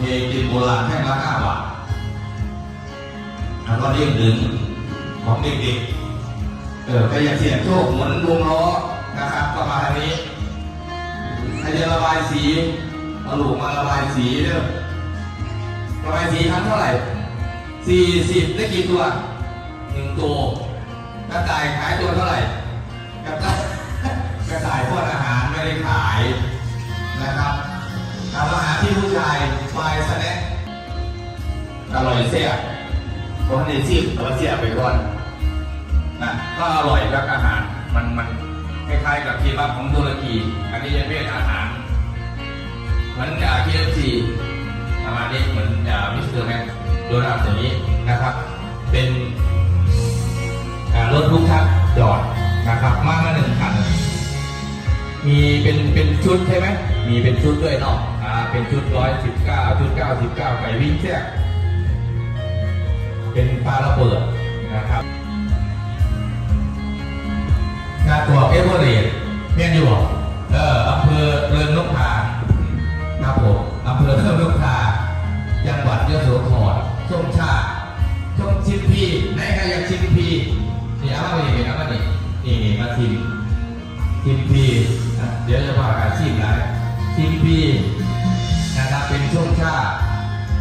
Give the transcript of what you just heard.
เอกินโบราณแท่งละห้าบาทแล้วก็เรียกดึงของเด็กๆเออใครอยากเสี่ยงโชคหมุนวงล้อนะครับประมาณนี้ใครจะระบายสีเอาลูกมาระบายสีเด้อระบายสีครั้งเท่าไหร่สี่สิบได้กี่ตัวหนึ่งตัวกระต่ายขายตัวเท่าไหร่กระต่ายกระต่ายพวกอาหารไม่ได้ขายนะครับทำอาหารที่ผู้ชาย อยเสียเพราะในซีบแต่ว่าเสียไปก่อนนะก็อร่อยแล้วอาหารมันมันคล้ายๆกับคีบับของตุรกี อันนี้จะเป็นอาหาร เหมือนกับคีเอฟซีประมาณนี้เหมือนมิสเตอร์แม็กโดนัทอย่างนี้นะครับ เป็นรถลูกทักจอดนะครับ มามาหนึ่งคัน มีเป็นเป็นชุดใช่ไหมมีเป็นชุดด้วยเนาะอ่าเป็นชุดร้อยสิบเก้าชุดเก้าสิบเก้าไปวิ่งแทรก เป็นปลาระเบิดนะครับงานตัวเอเวอเรสต์เมียนอยู่บ่เอออำเภอเริงนกทาครับผมอำเภอเริงนกทาจังหวัดยโสธรส้มชาติชมชิมพีไหนใครอยากชิมพีนี่เอามาดิเอามาดินี่นี่มาชิมชิมพี